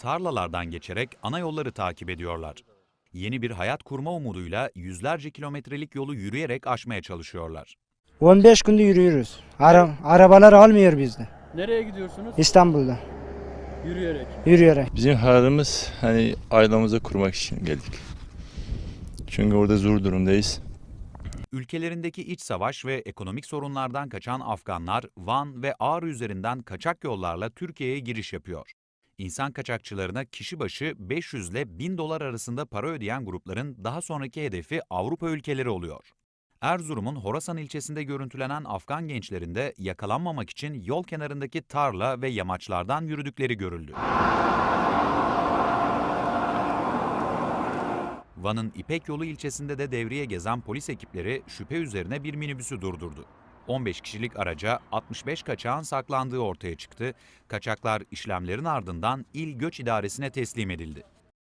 tarlalardan geçerek ana yolları takip ediyorlar. Yeni bir hayat kurma umuduyla yüzlerce kilometrelik yolu yürüyerek aşmaya çalışıyorlar. 15 günde yürüyoruz. Ara, arabalar almıyor bizde. Nereye gidiyorsunuz? İstanbul'da Yürüyerek. yürüyerek. Bizim hayalimiz hani ailemizde kurmak için geldik. Çünkü orada zor durumdayız. Ülkelerindeki iç savaş ve ekonomik sorunlardan kaçan Afganlar Van ve Ağrı üzerinden kaçak yollarla Türkiye'ye giriş yapıyor. İnsan kaçakçılarına kişi başı 500 ile 1000 dolar arasında para ödeyen grupların daha sonraki hedefi Avrupa ülkeleri oluyor. Erzurum'un Horasan ilçesinde görüntülenen Afgan gençlerinde yakalanmamak için yol kenarındaki tarla ve yamaçlardan yürüdükleri görüldü. Van'ın İpek Yolu ilçesinde de devriye gezen polis ekipleri şüphe üzerine bir minibüsü durdurdu. 15 kişilik araca 65 kaçağın saklandığı ortaya çıktı. Kaçaklar işlemlerin ardından İl Göç İdaresi'ne teslim edildi.